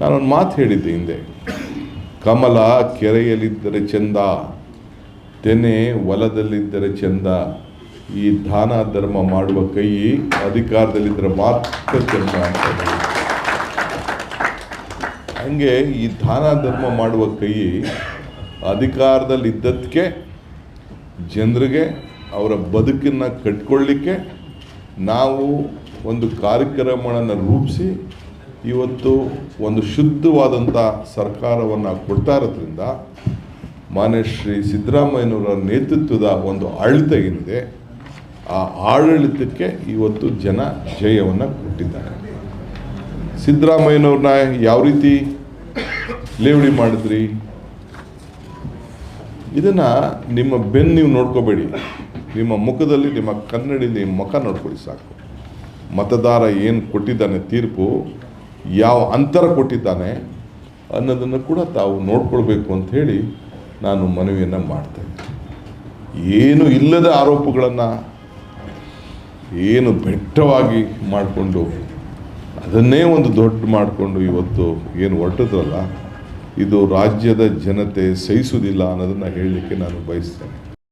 ನಾನೊಂದು ಮಾತು ಹೇಳಿದ್ದೆ ಹಿಂದೆ. ಕಮಲ ಕೆರೆಯಲ್ಲಿದ್ದರೆ ಚೆಂದ, ತೆನೆ ಹೊಲದಲ್ಲಿದ್ದರೆ ಚೆಂದ, ಈ ದಾನ ಧರ್ಮ ಮಾಡುವ ಕೈ ಅಧಿಕಾರದಲ್ಲಿದ್ದರೆ ಮಾತ್ರ ಚೆಂದ ಅಂತ ಹಂಗೆ ಈ ದಾನ ಧರ್ಮ ಮಾಡುವ ಕೈ ಅಧಿಕಾರದಲ್ಲಿದ್ದದಕ್ಕೆ ಜನರಿಗೆ ಅವರ ಬದುಕನ್ನು ಕಟ್ಕೊಳ್ಳಿಕ್ಕೆ ನಾವು ಒಂದು ಕಾರ್ಯಕ್ರಮಗಳನ್ನು ರೂಪಿಸಿ ಇವತ್ತು ಒಂದು ಶುದ್ಧವಾದಂಥ ಸರ್ಕಾರವನ್ನು ಕೊಡ್ತಾ ಇರೋದ್ರಿಂದ ಮಾನ್ಯ ಶ್ರೀ ಸಿದ್ದರಾಮಯ್ಯನವರ ನೇತೃತ್ವದ ಒಂದು ಆಡಳಿತ ಏನಿದೆ, ಆ ಆಡಳಿತಕ್ಕೆ ಇವತ್ತು ಜನ ಜಯವನ್ನು ಕೊಟ್ಟಿದ್ದಾರೆ. ಸಿದ್ದರಾಮಯ್ಯನವ್ರನ್ನ ಯಾವ ರೀತಿ ಲೇವಡಿ ಮಾಡಿದ್ರಿ? ಇದನ್ನು ನಿಮ್ಮ ಬೆನ್ನು ನೀವು ನೋಡ್ಕೋಬೇಡಿ. ನಿಮ್ಮ ಮುಖದಲ್ಲಿ, ನಿಮ್ಮ ಕನ್ನಡಿಲಿ ಮುಖ ನೋಡ್ಕೊಳ್ಳಿ ಸಾಕು. ಮತದಾರ ಏನು ಕೊಟ್ಟಿದ್ದಾನೆ ತೀರ್ಪು ಯಾವ ಅಂತರ ಕೊಟ್ಟಿದ್ದಾನೆ ಅನ್ನೋದನ್ನು ಕೂಡ ತಾವು ನೋಡ್ಕೊಳ್ಬೇಕು ಅಂತ ಹೇಳಿ ನಾನು ಮನವಿಯನ್ನು ಮಾಡ್ತೇನೆ ಏನು ಇಲ್ಲದ ಆರೋಪಗಳನ್ನು ಏನು ಬೆಟ್ಟವಾಗಿ ಮಾಡಿಕೊಂಡು, ಅದನ್ನೇ ಒಂದು ದೊಡ್ಡ ಮಾಡಿಕೊಂಡು ಇವತ್ತು ಏನು ಹೊರಟಿದ್ರಲ್ಲ ಇದು ರಾಜ್ಯದ ಜನತೆ ಸಹಿಸುವುದಿಲ್ಲ ಅನ್ನೋದನ್ನು ಹೇಳಲಿಕ್ಕೆ ನಾನು ಬಯಸ್ತೇನೆ.